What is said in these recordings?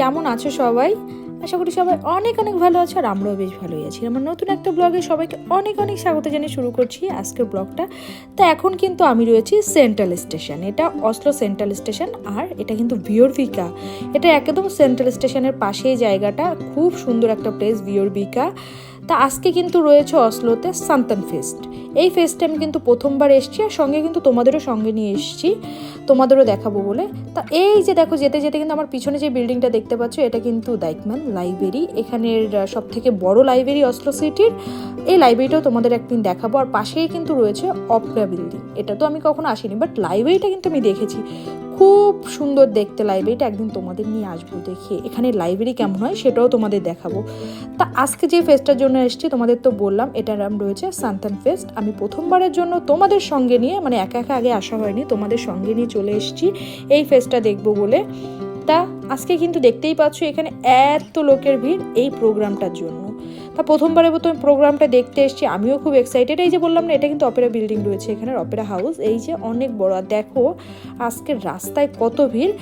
কেমন আছো সবাই? আশা করি সবাই অনেক অনেক ভালো আছো আর আমরাও বেশ ভালোই আছি। আমার নতুন একটা ব্লগে সবাইকে অনেক অনেক স্বাগত জানিয়ে শুরু করছি আজকের ব্লগটা তো এখন কিন্তু আমি রয়েছি সেন্ট্রাল স্টেশন এটা অসলো সেন্ট্রাল স্টেশন আর এটা কিন্তু ভিওরভিকা এটা একদম সেন্ট্রাল স্টেশনের পাশেই জায়গাটা, খুব সুন্দর একটা প্লেস ভিওরভিকা তা আজকে কিন্তু রয়েছে অসলোতে সান্তান ফেস্ট। এই ফেস্টে আমি কিন্তু প্রথমবার এসেছি আর সঙ্গে কিন্তু তোমাদেরও সঙ্গে নিয়ে এসেছি, তোমাদেরও দেখাবো বলে। তা এই যে দেখো, যেতে যেতে কিন্তু আমার পিছনে যে বিল্ডিংটা দেখতে পাচ্ছ, এটা কিন্তু দাইকম্যান লাইব্রেরি। এখানের সব থেকে বড় লাইব্রেরি অসলো সিটির। এই লাইব্রেরিটাও তোমাদের একদিন দেখাবো। আর পাশেই কিন্তু রয়েছে অপরা বিল্ডিং। এটা তো আমি কখনো আসিনি বাট লাইব্রেরিটা কিন্তু আমি দেখেছি। খুব সুন্দর দেখতে লাইব্রেরিটা একদিন তোমাদের নিয়ে আসব দেখে। এখানে লাইব্রেরি কেমন হয় সেটাও তোমাদের দেখাবো। তা আজকে যে ফেস্টটার জন্য এসেছি, তোমাদের তো বললাম, এটার নাম রয়েছে সান্তান ফেস্ট আমি প্রথমবারের জন্য তোমাদের সঙ্গে নিয়ে মানে একা একা আগে আসা হয়নি, তোমাদের সঙ্গে নিয়ে চলে এসেছি। এই ফেস্টটা দেখব বলে। তা আজকে কিন্তু দেখতেই পাচ্ছ এখানে এত লোকের ভিড় এই প্রোগ্রামটার জন্য। তা প্রথমবারের মতো প্রোগ্রামটা দেখতে এসেছি, আমিও খুব এক্সাইটেড এই যে বললাম না, এটা কিন্তু অপেরা বিল্ডিং রয়েছে এখানে অপেরা হাউস এই যে অনেক বড়, আর দেখো আজকের রাস্তায় কত ভিড়।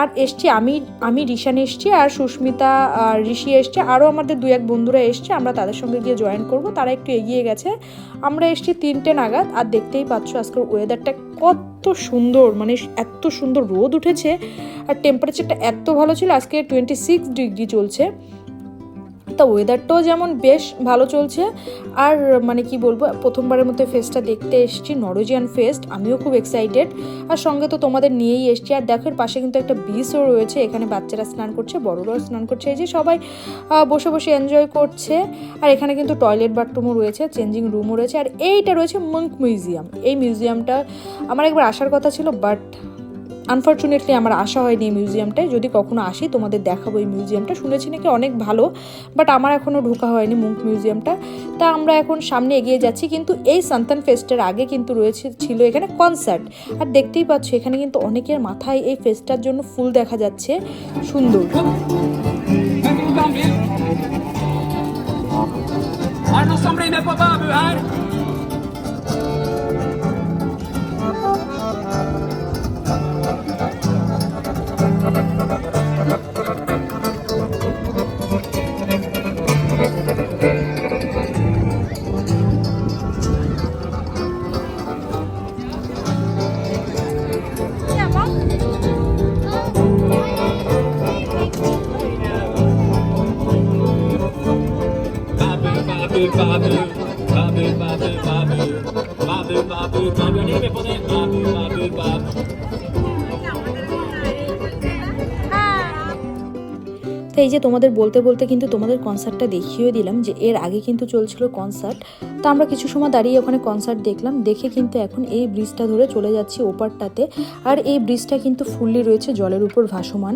আর এসছি আমি আমি রিশান এসছি, আর সুস্মিতা আর ঋষি এসছে, আরও আমাদের দু এক বন্ধুরা এসছে, আমরা তাদের সঙ্গে গিয়ে জয়েন করব। তারা একটু এগিয়ে গেছে। আমরা এসছি তিনটে নাগাদ, আর দেখতেই পাচ্ছ আজকের ওয়েদারটা কত সুন্দর মানে এত সুন্দর রোদ উঠেছে, আর টেম্পারেচারটা এত ভালো ছিল, আজকে টোয়েন্টি সিক্স ডিগ্রি চলছে। তা ওয়েদারটাও যেমন বেশ ভালো চলছে, আর মানে কি বলব, প্রথমবারের মতো ফেস্টটা দেখতে এসেছি নরোজিয়ান ফেস্ট আমিও খুব এক্সাইটেড আর সঙ্গে তো তোমাদের নিয়েই এসছি, আর দেখো এর পাশে কিন্তু একটা বিচও রয়েছে, এখানে বাচ্চারা স্নান করছে, বড়রাও স্নান করছে, এই যে সবাই বসে বসে এনজয় করছে, আর এখানে কিন্তু টয়লেট বাথরুমও রয়েছে চেঞ্জিং রুমও রয়েছে, আর এইটা রয়েছে মঙ্ক মিউজিয়াম এই মিউজিয়ামটা আমার একবার আসার কথা ছিল বাট আনফর্চুনেটলি আমার আসা হয়নি এই মিউজিয়ামটায় যদি কখনো আসি, তোমাদের দেখাবো এই মিউজিয়ামটা শুনেছি নাকি অনেক ভালো বাট আমার এখনও ঢোকা হয়নি মুঙ্ক মিউজিয়ামটা তা আমরা এখন সামনে এগিয়ে যাচ্ছি, কিন্তু এই সান্তান ফেস্টের আগে কিন্তু রয়েছে, ছিল এখানে কনসার্ট আর দেখতেই পাচ্ছ, এখানে কিন্তু অনেকের মাথায় এই ফেস্টটার জন্য ফুল দেখা যাচ্ছে। সুন্দর। Har du någon som? Amen. এই যে তোমাদের বলতে বলতে কিন্তু তোমাদের কনসার্টটা দেখিয়ে দিলাম যে এর আগে কিন্তু চলছিল কনসার্ট তো আমরা কিছু সময় দাঁড়িয়ে ওখানে কনসার্ট দেখলাম, দেখে কিন্তু এখন এই ব্রিজটা ধরে চলে যাচ্ছি ওপারটাতে। আর এই ব্রিজটা কিন্তু ফুললি রয়েছে জলের উপর ভাসমান।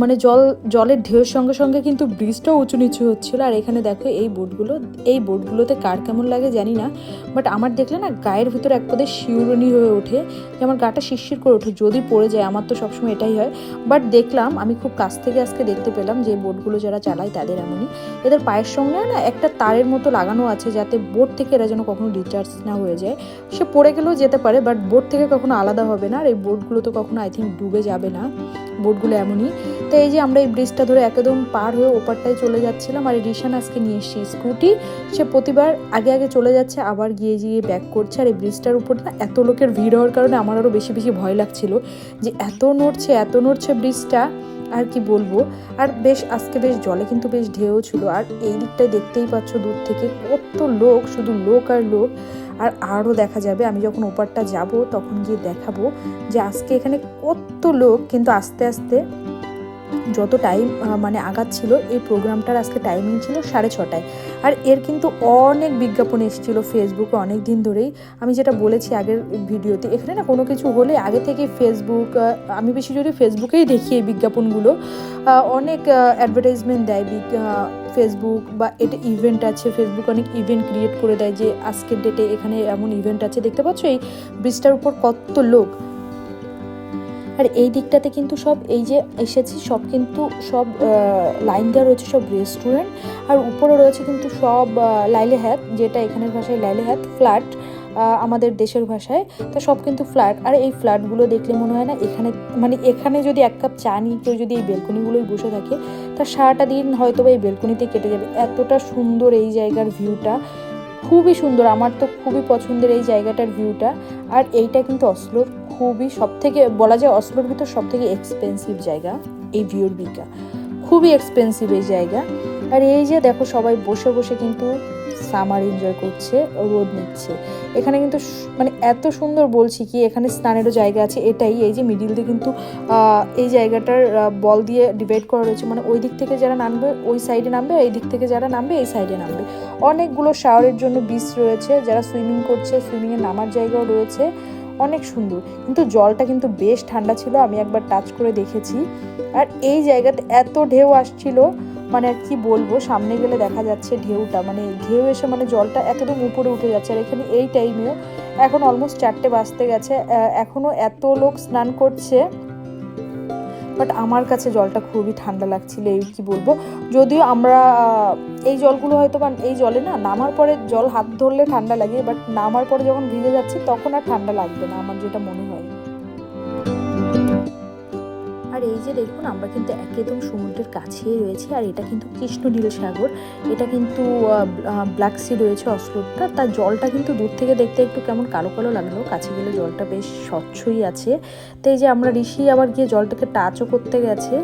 মানে জল, জলের ঢেউয়ের সঙ্গে সঙ্গে কিন্তু ব্রিজটাও উঁচু নিচু হচ্ছিল। আর এখানে দেখো এই বোটগুলো এই বোটগুলোতে কার কেমন লাগে জানি না। বাট আমার দেখলে না গায়ের ভিতরে এক পদে শিউরনি হয়ে ওঠে, যে আমার গাটা শিরশির করে ওঠে। যদি পড়ে যায়, আমার তো সবসময় এটাই হয়। বাট দেখলাম, আমি খুব কাছ থেকে আজকে দেখতে পেলাম যে বোটগুলো যারা চালায় তাদের এমনই। এদের পায়ের সঙ্গে না একটা তারের মতো লাগানো আছে যাতে বোট থেকে এরা যেন কখনো রিচার্জ না হয়ে যায়। সে পড়ে গেলেও যেতে পারে বাট বোট থেকে কখনো আলাদা হবে না, আর এই বোটগুলো তো কখনো আই থিঙ্ক ডুবে যাবে না। বোটগুলো এমনই। তো এই যে আমরা এই ব্রিজটা ধরে একদম পার হয়ে ওপারটায় চলে যাচ্ছিলাম, আর রিশান আজকে নিয়ে এসছি স্কুটি সে প্রতিবার আগে আগে চলে যাচ্ছে, আবার গিয়ে গিয়ে ব্যাক করছে, আর এই ব্রিজটার উপর না এত লোকের ভিড় হওয়ার কারণে আমার আরও বেশি বেশি ভয় লাগছিল যে এত নড়ছে এত নড়ছে ব্রিজটা আর কি বলব? আর বেশ, আজকে বেশ জলে কিন্তু বেশ ঢেউ ছিল। আর এই দিকটায় দেখতেই পাচ্ছ দূর থেকে কত লোক, শুধু লোক আর লোক। আর আরও দেখা যাবে, আমি যখন ওপারটা যাব তখন গিয়ে দেখাবো যে আজকে এখানে কত লোক, কিন্তু আস্তে আস্তে যত টাইম মানে আগাচ্ছিল এই প্রোগ্রামটার আজকে টাইমিং ছিল সাড়ে ছটায়। আর এর কিন্তু অনেক বিজ্ঞাপন এসেছিল ফেসবুকে অনেক দিন ধরেই। আমি যেটা বলেছি আগের ভিডিওতে, এখানে না কোনো কিছু হলে আগে থেকে ফেসবুক আমি বেশি যদি ফেসবুকেই দেখি এই বিজ্ঞাপনগুলো। অনেক অ্যাডভার্টাইজমেন্ট দেয় ফেসবুক বা এটা ইভেন্ট আছে ফেসবুক অনেক ইভেন্ট ক্রিয়েট করে দেয় যে আজকের ডেটে এখানে এমন ইভেন্ট আছে। দেখতে পাচ্ছ এই ব্রিজটার উপর কত লোক আর এই দিকটাতে কিন্তু সব এই যে এসেছি, সব কিন্তু সব লাইন দেওয়া রয়েছে সব রেস্টুরেন্ট আর উপরে রয়েছে কিন্তু সব লাইলে হ্যাত যেটা এখানের ভাষায় লাইলে হ্যাত ফ্ল্যাট আমাদের দেশের ভাষায়। তো সব কিন্তু ফ্ল্যাট আর এই ফ্ল্যাটগুলো দেখলে মনে হয় না এখানে মানে এখানে যদি এক কাপ চা নিয়ে কেউ যদি এই বেলকনিগুলোই বসে থাকে, তা সারাটা দিন হয়তো বা এই বেলকনিতে কেটে যাবে। এতটা সুন্দর এই জায়গার ভিউটা খুবই সুন্দর। আমার তো খুবই পছন্দের এই জায়গাটার ভিউটা আর এইটা কিন্তু অসলোর খুবই সব থেকে বলা যায় অসলোর ভিতর সব থেকে এক্সপেন্সিভ জায়গা এই ভিউর বিকা খুবই এক্সপেন্সিভ এই জায়গা। আর এই যে দেখো সবাই বসে বসে কিন্তু সামার এনজয় করছে, রোদ নিচ্ছে। এখানে কিন্তু মানে এত সুন্দর বলছি কি, এখানে স্নানেরও জায়গা আছে, এটাই। এই যে মিডিল দিয়ে কিন্তু এই জায়গাটার বল দিয়ে ডিভাইড করা রয়েছে। মানে ওই দিক থেকে যারা নামবে, ওই সাইডে নামবে এই দিক থেকে যারা নামবে, এই সাইডে নামবে। অনেকগুলো শাওয়ারের জন্য বিচ রয়েছে। যারা সুইমিং করছে সুইমিংয়ে নামার জায়গাও রয়েছে। অনেক সুন্দর। কিন্তু জলটা কিন্তু বেশ ঠান্ডা ছিল, আমি একবার টাচ করে দেখেছি। আর এই জায়গাতে এত ঢেউ আসছিল মানে আর কি বলব, সামনে গেলে দেখা যাচ্ছে ঢেউটা মানে ঢেউ এসে মানে জলটা একদম উপরে উঠে যাচ্ছে। আর এখানে এই টাইমেও এখন অলমোস্ট চারটে বাজতে গেছে এখনও এখনও এত লোক স্নান করছে। বাট আমার কাছে জলটা খুবই ঠান্ডা লাগছিল, এই কি বলব? যদিও আমরা এই জলগুলো হয়তো বা এই জলে না নামার পরে জল হাত ধরলে ঠান্ডা লাগে বাট নামার পরে যখন ভিজে যাচ্ছি তখন আর ঠান্ডা লাগবে না, আমার যেটা মনে হয়। এই যে দেখুন, আমরা কিন্তু একদম সমুদ্রের কাছেই রয়েছি, আর এটা কিন্তু কৃষ্ণনীল সাগর। এটা কিন্তু ব্ল্যাক সি রয়েছে অসলোরটা তার জলটা কিন্তু দূর থেকে দেখতে একটু কেমন কালো কালো লাগল। কাছে গেলে জলটা বেশ স্বচ্ছই আছে। তো এই যে আমরা ঋষি আবার গিয়ে জলটাকে টাচও করতে গেছে।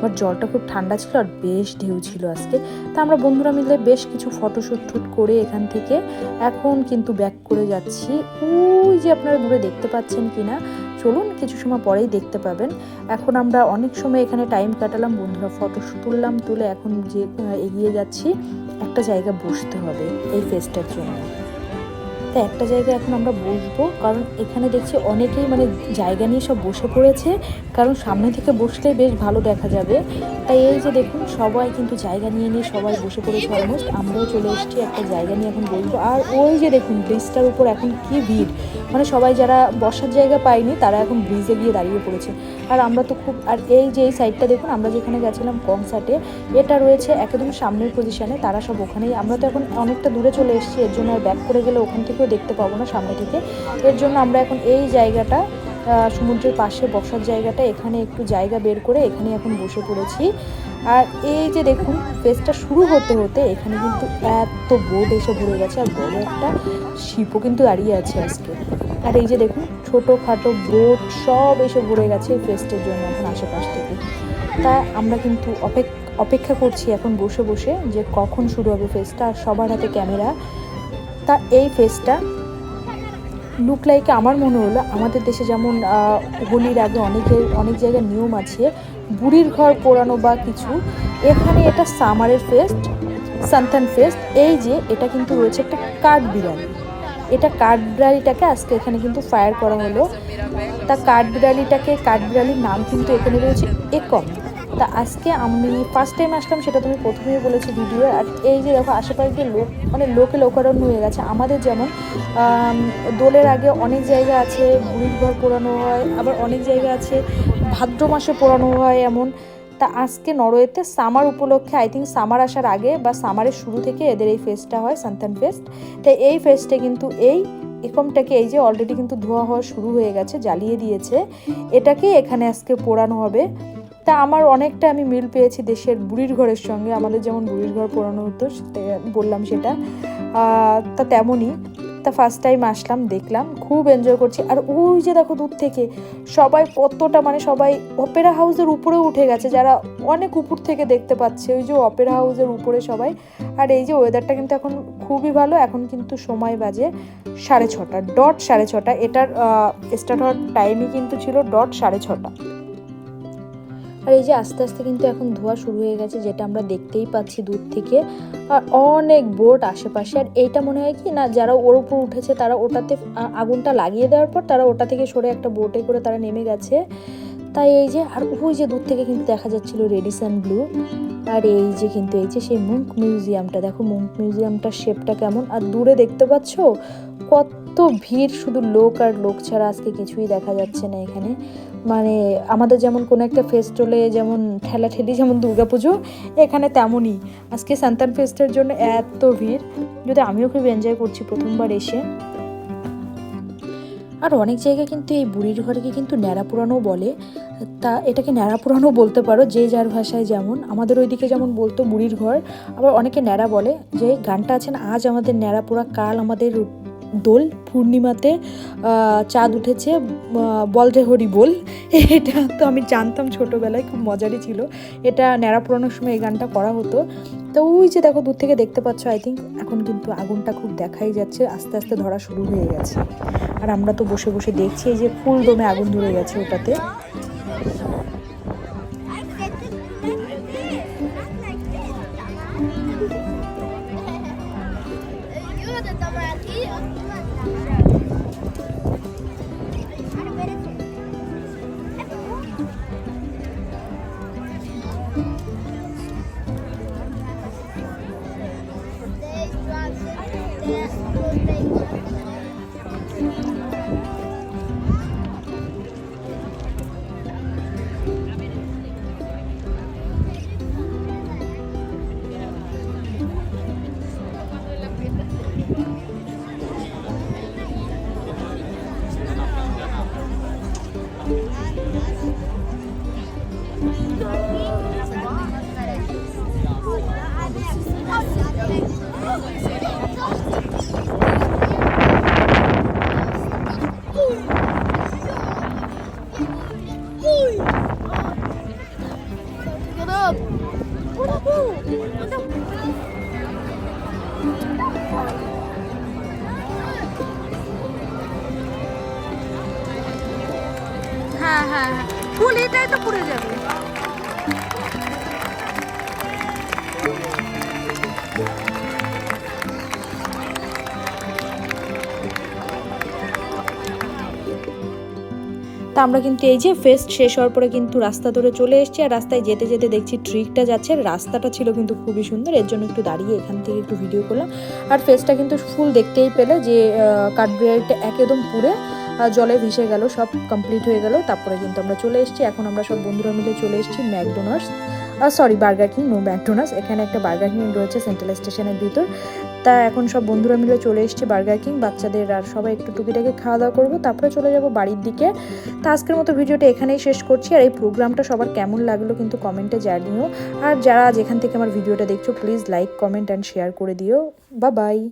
বাট জলটা খুব ঠান্ডা ছিল আর বেশ ঢেউ ছিল আজকে। তা আমরা বন্ধুরা মিলে বেশ কিছু ফটোশ্যুট টুট করে এখান থেকে এখন কিন্তু ব্যাক করে যাচ্ছি। ওই যে আপনারা দূরে দেখতে পাচ্ছেন কিনা চলুন কিছু সময় পরেই দেখতে পাবেন। এখন আমরা অনেক সময় এখানে টাইম কাটালাম, বন্ধুরা ফটো তুললাম তুলে এখন যে এগিয়ে যাচ্ছি, একটা জায়গা বসতে হবে এই ফেসটার জন্য। তো একটা জায়গায় এখন আমরা বসবো। কারণ এখানে দেখছি অনেকেই মানে জায়গা নিয়ে সব বসে পড়েছে। কারণ সামনে থেকে বসলে বেশ ভালো দেখা যাবে। তাই এই যে দেখুন, সবাই কিন্তু জায়গা নিয়ে নিয়ে সবাই বসে পড়েছে অলমোস্ট আমরাও চলে এসেছি, একটা জায়গা নিয়ে এখন বসবো। আর ওই যে দেখুন, ব্রিজটার উপর এখন কি ভিড়। মানে সবাই যারা বসার জায়গা পায়নি, তারা এখন ব্রিজে গিয়ে দাঁড়িয়ে পড়েছে। আর আমরা তো খুব, আর এই যে এই সাইডটা দেখুন, আমরা যেখানে গেছিলাম কনসার্টে এটা রয়েছে একদম সামনের পজিশানে তারা সব ওখানেই। আমরা তো এখন অনেকটা দূরে চলে এসেছি, এর জন্য আর ব্যাক করে গেলে ওখান থেকেও দেখতে পাবো না সামনে থেকে। এর জন্য আমরা এখন এই জায়গাটা সমুদ্রের পাশে বসার জায়গাটা, এখানে একটু জায়গা বের করে এখানে এখন বসে পড়েছি। আর এই যে দেখুন ফেসটা শুরু হতে হতে এখানে কিন্তু এত বোট এসে ভরে গেছে, আর বড় একটা শিপও কিন্তু দাঁড়িয়ে আছে আজকে। আর এই যে দেখুন, ছোটোখাটো বোট সব এসে ভরে গেছে এই ফেস্টের জন্য এখন আশেপাশ থেকে। তা আমরা কিন্তু অপেক- অপেক্ষা করছি এখন বসে বসে যে কখন শুরু হবে ফেস্টটা আর সবার হাতে ক্যামেরা। তা এই ফেস্টটা লুক লাইকে আমার মনে হলো আমাদের দেশে যেমন হোলির আগে অনেকের অনেক জায়গায় নিয়ম আছে, বুড়ির ঘর পোড়ানো বা কিছু, এখানে এটা সামারের ফেস্ট সান্তান ফেস্ট এই যে এটা কিন্তু রয়েছে একটা কাঠ বিরিয়ানি এটা কাঠ বিড়ালিটাকে আজকে এখানে কিন্তু ফায়ার করা হলো। তা কাঠ বিড়ালিটাকে, কাঠ বিড়ালির নাম কিন্তু এখানে রয়েছে একম তা আজকে আমি ফার্স্ট টাইম আসলাম, সেটা তুমি প্রথমেই বলেছি ভিডিও, আর এই যে দেখো আশেপাশে লোক মানে লোকে লোকারণ্য হয়ে গেছে। আমাদের যেমন দোলের আগে অনেক জায়গা আছে, বুড়ির ঘর পোড়ানো হয়, আবার অনেক জায়গা আছে, ভাদ্র মাসে পোড়ানো হয় এমন। তা আজকে নরওয়েতে সামার উপলক্ষে আই থিঙ্ক সামার আসার আগে বা সামারের শুরু থেকে এদের এই ফেস্টটা হয় সান্তান ফেস্ট তাই এই ফেস্টে কিন্তু এই একমটাকে এই যে অলরেডি কিন্তু ধোয়া হওয়া শুরু হয়ে গেছে, জ্বালিয়ে দিয়েছে। এটাকে এখানে আজকে পোড়ানো হবে। তা আমার অনেকটা আমি মিল পেয়েছি দেশের বুড়ির ঘরের সঙ্গে। আমাদের যেমন বুড়ির ঘর পোড়ানো হতো বললাম সেটা। তা তেমনই। তা ফার্স্ট টাইম আসলাম, দেখলাম, খুব এনজয় করছি। আর ওই যে দেখো দূর থেকে, সবাই কতটা মানে সবাই অপেরা হাউসের উপরে উঠে গেছে। যারা অনেক উপর থেকে দেখতে পাচ্ছে, ওই যে অপেরা হাউসের উপরে সবাই। আর এই যে ওয়েদারটা কিন্তু এখন খুবই ভালো। এখন কিন্তু সময় বাজে সাড়ে ছটা ডট সাড়ে ছটা। এটার স্টার্ট হওয়ার টাইমই কিন্তু ছিল ডট সাড়ে ছটা। আর এই যে আস্তে আস্তে কিন্তু এখন ধোয়া শুরু হয়ে গেছে, যেটা আমরা দেখতেই পাচ্ছি দূর থেকে। আর অনেক বোট আশেপাশে, আর এইটা মনে হয় কি না, যারা ওর উপর উঠেছে তারা ওটাতে আগুনটা লাগিয়ে দেওয়ার পর তারা ওটা থেকে সরে একটা বোটে করে তারা নেমে গেছে। তাই এই যে, আর ওই যে দূর থেকে কিন্তু দেখা যাচ্ছিল রেডিসন ব্লু। আর এই যে কিন্তু এই যে সেই মুঙ্ক মিউজিয়ামটা, দেখো মুঙ্ক মিউজিয়ামটার শেপটা কেমন। আর দূরে দেখতে পাচ্ছ? কত ভিড় শুধু লোক আর লোক ছাড়া আজকে কিছুই দেখা যাচ্ছে না এখানে। মানে আমাদের যেমন কোনো একটা ফেস্টলে যেমন ঠেলা ঠেলি, যেমন দুর্গাপুজো, এখানে তেমনই। আজকে সান্তান ফেস্টের জন্য এত ভিড়। যদি আমিও খুব এনজয় করছি প্রথমবার এসে। আর অনেক জায়গায় কিন্তু এই বুড়ির ঘরকে কিন্তু ন্যাড়া পুরানো বলে। তা এটাকে ন্যাড়া পুরানো বলতে পারো, যে যার ভাষায় যেমন। আমাদের ওইদিকে যেমন বলতো বুড়ির ঘর, আবার অনেকে ন্যাড়া বলে। যে গানটা আছেন আজ আমাদের ন্যাড়া পোড়া কাল আমাদের দোল পূর্ণিমাতে চাঁদ উঠেছে আহ, বল রে হরি বল। এটা তো আমি জানতাম ছোটোবেলায় খুব মজারই ছিল। এটা ন্যাড়া পুরানোর সময় এই গানটা করা হতো। তো ওই যে দেখো দূর থেকে দেখতে পাচ্ছ আই থিঙ্ক এখন কিন্তু আগুনটা খুব দেখাই যাচ্ছে আস্তে আস্তে ধরা শুরু হয়ে গেছে। আর আমরা তো বসে বসে দেখছি এই যে ফুল দমে আগুন ধরে গেছে ওটাতে। আমরা কিন্তু এই যে ফেস্ট শেষ হওয়ার পরে কিন্তু রাস্তা ধরে চলে এসেছি আর রাস্তায় যেতে যেতে দেখছি ট্রিকটা যাচ্ছে। রাস্তাটা ছিল কিন্তু খুবই সুন্দর এর জন্য একটু দাঁড়িয়ে এখান থেকে একটু ভিডিও করলাম। আর ফেস্টটা কিন্তু ফুল দেখতেই পেলে যে কাঠবিড়াইটা একদম আহ, জলে ভেসে গেল সব কমপ্লিট হয়ে গেল। তারপরে কিন্তু আমরা চলে এসেছি। এখন আমরা সব বন্ধুরা মিলে চলে এসেছি McDonald's sorry Burger King no McDonald's. এখানে একটা বার্গার কিং রয়েছে সেন্ট্রাল স্টেশনের ভিতর। তা এখন সব বন্ধুরা মিলে চলে এসেছি বার্গার কিং বাচ্চাদের আর সবাই একটু টুকিটাকি খাওয়া দাওয়া করব। তারপরে চলে যাব বাড়ির দিকে। তা আজকের মতো ভিডিওটা এখানেই শেষ করছি। আর এই প্রোগ্রামটা সবার কেমন লাগল কিন্তু কমেন্টে জানিও। আর যারা যেখান থেকে আমার ভিডিওটা দেখছ please like comment and share করে দিও। বা বাই